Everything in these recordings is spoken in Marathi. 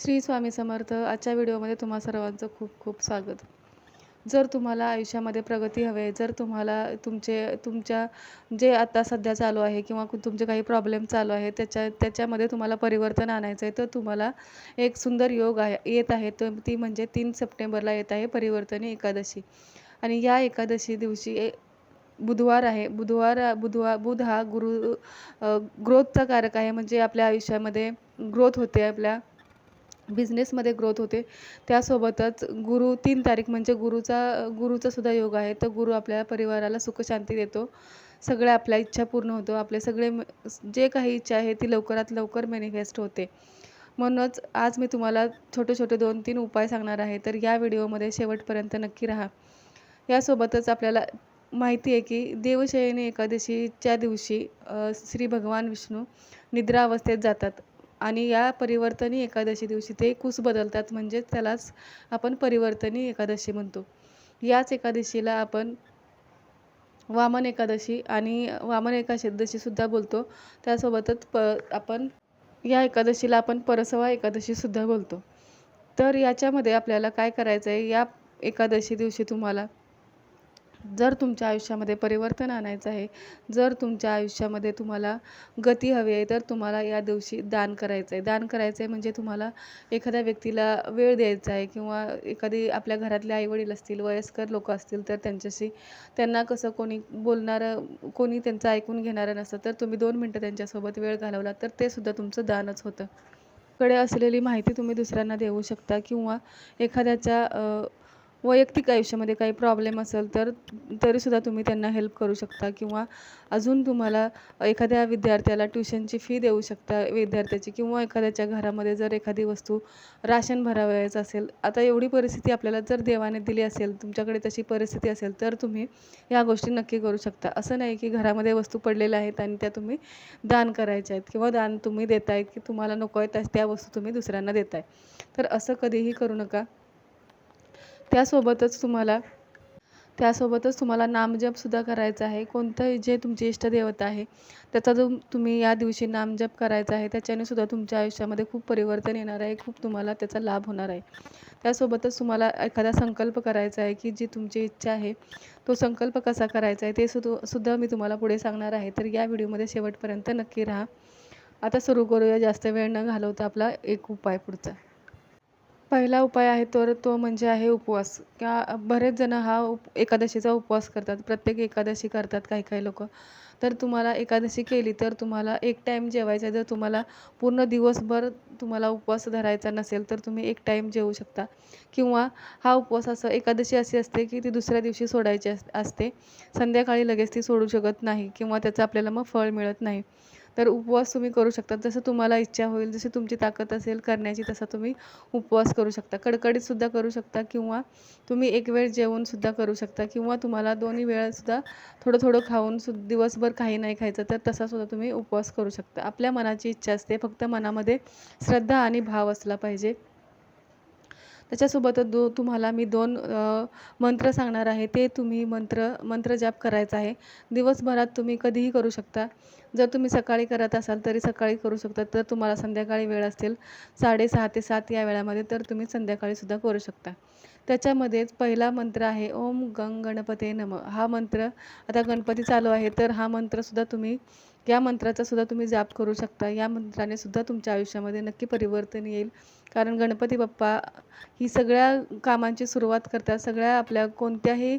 श्री स्वामी समर्थ आजच्या व्हिडिओमध्ये तुम्हा सर्वांचं खूप खूप स्वागत. जर तुम्हाला आयुष्यामध्ये प्रगती हवी आहे जर तुम्हाला तुमचे तुमच्या जे आता सध्या चालू आहे किंवा कु- तुमचे काही प्रॉब्लेम चालू आहे त्याच्या त्याच्यामध्ये तुम्हाला परिवर्तन आणायचं आहे तर तुम्हाला एक सुंदर योग आहे येत आहे तर ती म्हणजे तीन सप्टेंबरला येत आहे परिवर्तनी एकादशी. आणि या एकादशी दिवशी ए- बुधवार आहे बुधवार बुधवार बुध हा गुरु ग्रोथचा कारक आहे म्हणजे आपल्या आयुष्यामध्ये ग्रोथ होते आपल्या बिझनेसमध्ये ग्रोथ होते. त्यासोबतच गुरु तीन तारीख म्हणजे गुरुचा गुरुचा सुद्धा योग आहे. तर गुरु आपल्या परिवाराला सुखशांती देतो. सगळ्या आपल्या इच्छा पूर्ण होतो. आपले सगळे जे काही इच्छा आहे ती लवकरात लवकर मॅनिफेस्ट होते. म्हणूनच आज मी तुम्हाला छोटे छोटे दोन तीन उपाय सांगणार आहे. तर या व्हिडिओमध्ये शेवटपर्यंत नक्की राहा. यासोबतच आपल्याला माहिती आहे की देवशयनी एकादशीच्या दिवशी श्री भगवान विष्णू निद्रा अवस्थेत जातात. आणि या परिवर्तनी एकादशी दिवशी ते कुस बदलतात म्हणजेच त्यालाच आपण परिवर्तनी एकादशी म्हणतो. याच एकादशीला आपण वामन एकादशी आणि वामन एकादशी सुद्धा बोलतो. त्यासोबतच प आपण या एकादशीला आपण परसवा एकादशी सुद्धा बोलतो. तर याच्यामध्ये आपल्याला काय करायचं आहे या एकादशी दिवशी तुम्हाला जर तुमच्या आयुष्यामध्ये परिवर्तन आणायचं आहे जर तुमच्या आयुष्यामध्ये तुम्हाला गती हवी आहे तर तुम्हाला या दिवशी दान करायचं आहे. दान करायचं आहे म्हणजे तुम्हाला एखाद्या व्यक्तीला वेळ द्यायचा आहे किंवा एखादी आपल्या घरातले आईवडील असतील वयस्कर लोक असतील तर त्यांच्याशी त्यांना कसं कोणी बोलणारं कोणी त्यांचं ऐकून घेणारं नसतं तर तुम्ही दोन मिनटं त्यांच्यासोबत वेळ घालवला तर ते सुद्धा तुमचं दानच होतं. कडे असलेली माहिती तुम्ही दुसऱ्यांना देऊ शकता किंवा एखाद्याच्या वैयक्तिक आयुष्यामध्ये काही प्रॉब्लेम असेल तर तरीसुद्धा तुम्ही त्यांना हेल्प करू शकता किंवा अजून तुम्हाला एखाद्या विद्यार्थ्याला ट्युशनची फी देऊ शकता विद्यार्थ्याची किंवा एखाद्याच्या घरामध्ये जर एखादी वस्तू राशन भरावयाचं असेल आता एवढी परिस्थिती आपल्याला जर देवाने दिली असेल तुमच्याकडे तशी परिस्थिती असेल तर तुम्ही या गोष्टी नक्की करू शकता. असं नाही की घरामध्ये वस्तू पडलेल्या आहेत आणि त्या तुम्ही दान करायच्या आहेत किंवा दान तुम्ही देतायत की तुम्हाला नको आहे त्या त्या वस्तू तुम्ही दुसऱ्यांना देताय. तर असं कधीही करू नका. त्यासोबतच तुम्हाला त्यासोबतच तुम्हाला नामजपसुद्धा करायचा आहे. कोणतंही जे तुमची इष्टदेवता आहे त्याचा जो तुम्ही या दिवशी नामजप करायचा आहे त्याच्याने सुद्धा तुमच्या आयुष्यामध्ये खूप परिवर्तन येणार आहे खूप तुम्हाला त्याचा लाभ होणार आहे. त्यासोबतच तुम्हाला एखादा संकल्प करायचा आहे की जी तुमची इच्छा आहे तो संकल्प कसा करायचा आहे ते सुद्धा सुद्धा मी तुम्हाला पुढे सांगणार आहे. तर या व्हिडिओमध्ये शेवटपर्यंत नक्की राहा. आता सुरू करूया. जास्त वेळ न घालवता आपला एक उपाय पुढचा. पहिला उपाय आहे तर तो म्हणजे आहे उपवास. किंवा बरेच जण हा उप एकादशीचा उपवास करतात. प्रत्येक एकादशी करतात काही काही लोक. तर तुम्हाला एकादशी केली तर तुम्हाला एक टाईम जेवायचा आहे. जर तुम्हाला पूर्ण दिवसभर तुम्हाला उपवास धरायचा नसेल तर तुम्ही एक टाईम जेवू शकता. किंवा हा उपवास असं एकादशी अशी असते की ती दुसऱ्या दिवशी सोडायची अस असते. संध्याकाळी लगेच ती सोडू शकत नाही. किंवा त्याचं आपल्याला मग फळ मिळत नाही. तर उपवास तुम्ही करू शकता. जसं तुम्हाला इच्छा होईल जशी तुमची ताकद असेल करण्याची तसा तुम्ही उपवास करू शकता. कडकडीतसुद्धा करू शकता किंवा तुम्ही एक वेळ जेवणसुद्धा करू शकता किंवा तुम्हाला दोन्ही वेळासुद्धा थोडं थोडं खाऊन सु दिवसभर काही नाही खायचं तर तसासुद्धा तुम्ही उपवास करू शकता. आपल्या मनाची इच्छा असते. फक्त मनामध्ये श्रद्धा आणि भाव असला पाहिजे. त्याच्यासोबतच दो तुम्हाला मी दोन मंत्र सांगणार आहे. ते तुम्ही मंत्र मंत्र जाप करायचा आहे. दिवसभरात तुम्ही कधीही करू शकता. जर तुम्ही सकाळी करत असाल तरी सकाळी करू शकता. तर तुम्हाला संध्याकाळी वेळ असेल साडेसहा ते सात या वेळामध्ये तर तुम्ही संध्याकाळीसुद्धा करू शकता. त्याच्यामध्येच पहिला मंत्र आहे ओम गंग गणपते नम. हा मंत्र आता गणपती चालू आहे तर हा मंत्रसुद्धा तुम्ही या मंत्राचा सुद्धा तुम्ही जाप करू शकता. या मंत्राने सुद्धा तुमच्या आयुष्यामध्ये नक्की परिवर्तन येईल. कारण गणपती बाप्पा ही सगळ्या कामांची सुरुवात करतात. सगळ्या आपल्या कोणत्याही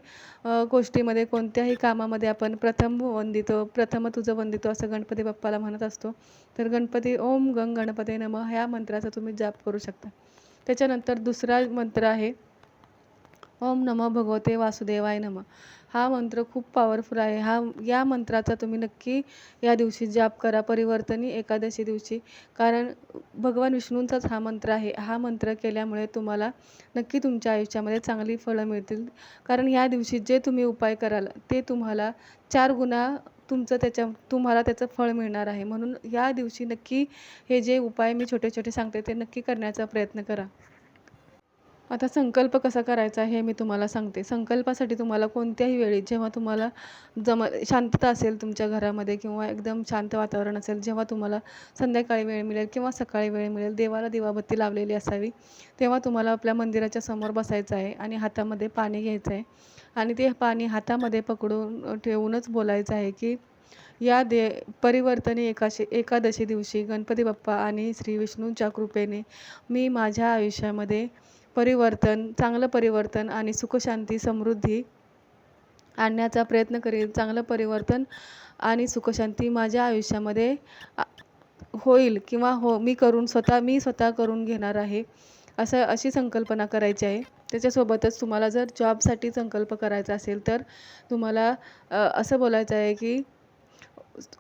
गोष्टीमध्ये कोणत्याही कामामध्ये आपण प्रथम वंदितो प्रथम तुझं वंदितो असं गणपती बाप्पाला म्हणत असतो. तर गणपती ओम गंग गणपती नम ह्या मंत्राचा तुम्ही जाप करू शकता. त्याच्यानंतर दुसरा मंत्र आहे. ओम नमो भगवते वासुदेवाय नम. हा मंत्र खूप पॉवरफुल आहे. हा या मंत्राचा तुम्ही नक्की या दिवशी जाप करा. परिवर्तनी एकादशी दिवशी. कारण भगवान विष्णूंचाच हा मंत्र आहे. हा मंत्र केल्यामुळे तुम्हाला नक्की तुमच्या आयुष्यामध्ये चांगली फळं मिळतील. कारण या दिवशी जे तुम्ही उपाय कराल ते तुम्हाला चार गुणा तुमचं त्याच्या तुम्हाला त्याचं फळ मिळणार आहे. म्हणून या दिवशी नक्की हे जे उपाय मी छोटे छोटे सांगते ते नक्की करण्याचा प्रयत्न करा. आता संकल्प कसा करायचा हे मी तुम्हाला सांगते. संकल्पासाठी तुम्हाला कोणत्याही वेळी जेव्हा तुम्हाला जम शांतता असेल तुमच्या घरामध्ये किंवा एकदम शांत वातावरण असेल जेव्हा तुम्हाला संध्याकाळी वेळ मिळेल किंवा सकाळी वेळ मिळेल देवाला दिवाबत्ती लावलेली असावी तेव्हा तुम्हाला आपल्या मंदिराच्या समोर बसायचं आहे आणि हातामध्ये पाणी घ्यायचं आहे. आणि ते पाणी हातामध्ये पकडून ठेवूनच बोलायचं आहे की या दे परिवर्तनी एकाशी एकादशी दिवशी गणपती बाप्पा आणि श्री विष्णूंच्या कृपेने मी माझ्या आयुष्यामध्ये परिवर्तन चांगलं परिवर्तन आणि सुखशांती समृद्धी आणण्याचा प्रयत्न करेल. चांगलं परिवर्तन आणि सुखशांती माझ्या आयुष्यामध्ये होईल किंवा हो मी करून स्वतः मी स्वतः करून घेणार आहे. असं अशी संकल्पना करायची आहे. त्याच्यासोबतच तुम्हाला जर जॉबसाठी संकल्प करायचा असेल तर तुम्हाला असं बोलायचं आहे की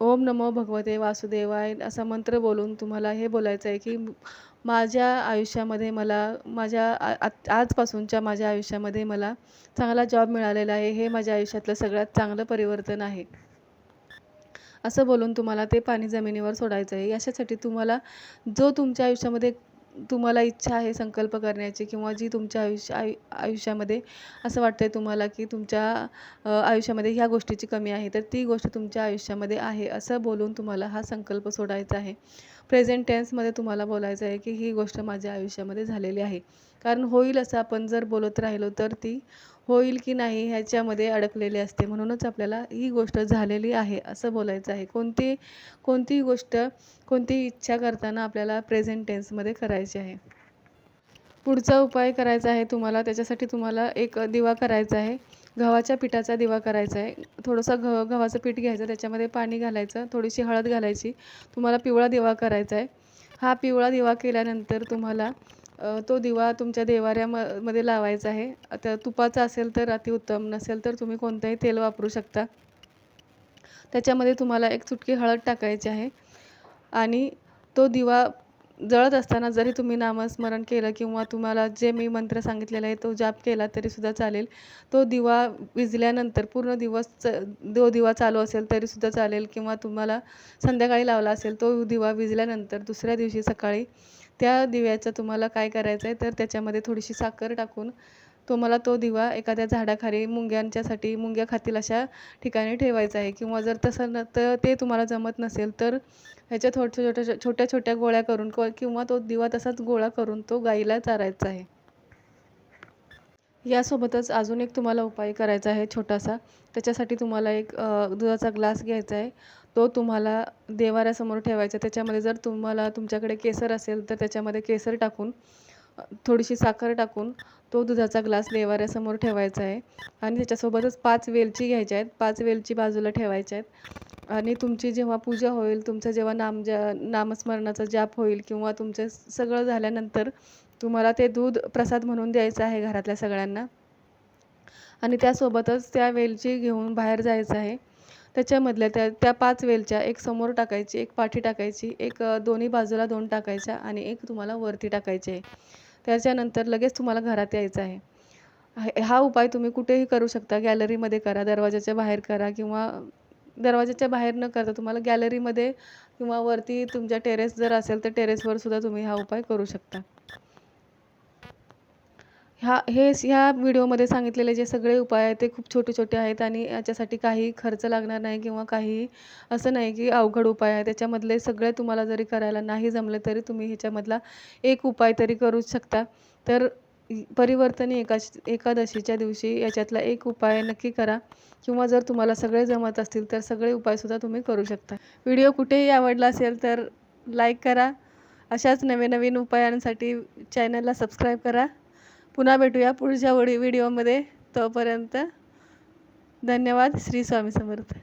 ओम नमो भगवते वासुदेवाय असा मंत्र बोलून तुम्हाला हे बोलायचं आहे की माझ्या आयुष्यामध्ये मला माझ्या आ आजपासूनच्या माझ्या आयुष्यामध्ये मला चांगला जॉब मिळालेला आहे. हे माझ्या आयुष्यातलं सगळ्यात चांगलं परिवर्तन आहे. असं बोलून तुम्हाला ते पाणी जमिनीवर सोडायचं आहे. याच्यासाठी तुम्हाला जो तुमच्या आयुष्यामध्ये तुम्हाला इच्छा आहे संकल्प करण्याची किंवा जी तुमच्या आयुष्य आयु आयुष्यामध्ये असं वाटतं आहे तुम्हाला की तुमच्या आयुष्यामध्ये ह्या गोष्टीची कमी आहे तर ती गोष्ट तुमच्या आयुष्यामध्ये आहे असं बोलून तुम्हाला हा संकल्प सोडायचा आहे. प्रेझेंट टेन्समध्ये तुम्हाला बोलायचं आहे की ही गोष्ट माझ्या आयुष्यामध्ये झालेली आहे. कारण होईल असं आपण जर बोलत राहिलो तर ती होईल की नाही ह्याच्यामध्ये अडकलेली असते. म्हणूनच आपल्याला ही गोष्ट झालेली आहे असं बोलायचं आहे. कोणती कोणतीही गोष्ट कोणतीही इच्छा करताना आपल्याला प्रेझेंट टेन्समध्ये करायची आहे. पुढचा उपाय करायचा आहे तुम्हाला त्याच्यासाठी तुम्हाला एक दिवा करायचा आहे. गव्हाच्या पिठाचा दिवा करायचा आहे. थोडंसं घ गव्हाचं पीठ घ्यायचं त्याच्यामध्ये पाणी घालायचं थोडीशी हळद घालायची. तुम्हाला पिवळा दिवा करायचा आहे. हा पिवळा दिवा केल्यानंतर तुम्हाला तो दिवा तुमच्या देवाऱ्याममध्ये लावायचा आहे. आता तुपाचा असेल तर अतिउत्तम नसेल तर तुम्ही कोणतंही तेल वापरू शकता. त्याच्यामध्ये तुम्हाला एक चुटकी हळद टाकायची आहे. आणि तो दिवा जळत असताना जरी तुम्ही नामस्मरण केलं किंवा तुम्हाला जे मी मंत्र सांगितलेला आहे तो जाप केला तरीसुद्धा चालेल. तो दिवा विजल्यानंतर पूर्ण दिवस च तो दिवा चालू असेल तरीसुद्धा चालेल. किंवा तुम्हाला संध्याकाळी लावला असेल तो दिवा विजल्यानंतर दुसऱ्या दिवशी सकाळी त्या दिव्याचं तुम्हाला काय करायचं आहे तर त्याच्यामध्ये थोडीशी साखर टाकून तुम्हाला तो दिवा एखाद्या झाडाखाली मुंग्यांच्यासाठी मुंग्या खातील अशा ठिकाणी ठेवायचा आहे. किंवा जर तसं न तर ते तुम्हाला जमत नसेल तर ह्याच्या छोट्या छोट्या छोट्या छोट्या गोळ्या करून किंवा तो दिवा तसाच गोळा करून तो गाईला चारायचा आहे. यासोबतच अजून एक तुम्हाला उपाय करायचा आहे छोटासा. त्याच्यासाठी तुम्हाला एक दुधाचा ग्लास घ्यायचा आहे. तो तुम्हाला देवाऱ्यासमोर ठेवायचा. त्याच्यामध्ये जर तुम्हाला तुमच्याकडे केसर असेल तर त्याच्यामध्ये केसर टाकून थोडीशी साखर टाकून तो दुधाचा ग्लास देवाऱ्यासमोर ठेवायचा आहे. आणि त्याच्यासोबतच पाच वेलची घ्यायच्या आहेत. पाच वेलची बाजूला ठेवायच्या आहेत. आणि तुमची जेव्हा पूजा होईल तुमचं जेव्हा नाम जा नामस्मरणाचा जाप होईल किंवा तुमचं सगळं झाल्यानंतर तुम्हाला ते दूध प्रसाद म्हणून द्यायचं आहे घरातल्या सगळ्यांना. आणि त्यासोबतच त्या वेलची घेऊन बाहेर जायचं आहे. त्याच्यामधल्या त्या त्या पाच वेलच्या एक समोर टाकायची एक पाठी टाकायची एक दोन्ही बाजूला दोन टाकायच्या आणि एक तुम्हाला वरती टाकायची. आहे त्याच्यानंतर लगेच तुम्हाला घरात यायचं आहे. हा उपाय तुम्ही कुठेही करू शकता. गॅलरीमध्ये करा दरवाजाच्या बाहेर करा किंवा दरवाजाच्या बाहेर न करता तुम्हाला गॅलरीमध्ये किंवा वरती तुमच्या टेरेस जर असेल तर टेरेसवर सुद्धा तुम्ही हा उपाय करू शकता. ह्या हेच ह्या व्हिडिओमध्ये सांगितलेले जे सगळे उपाय आहेत ते खूप छोटे छोटे आहेत आणि याच्यासाठी काही खर्च लागणार नाही किंवा काही असं नाही की अवघड उपाय आहे. त्याच्यामधले सगळे तुम्हाला जरी करायला नाही जमले तरी तुम्ही ह्याच्यामधला एक उपाय तरी करू शकता. तर परिवर्तनी एकाश एकादशीच्या दिवशी याच्यातला एक उपाय नक्की करा किंवा जर तुम्हाला सगळे जमत असतील तर सगळे उपायसुद्धा तुम्ही करू शकता. व्हिडिओ कुठेही आवडला असेल तर लाईक करा. अशाच नवीन नवीन उपायांसाठी चॅनलला सबस्क्राईब करा. पुन्हा भेटूया पुढच्या वडी व्हिडिओमध्ये. तोपर्यंत धन्यवाद. श्री स्वामी समर्थ.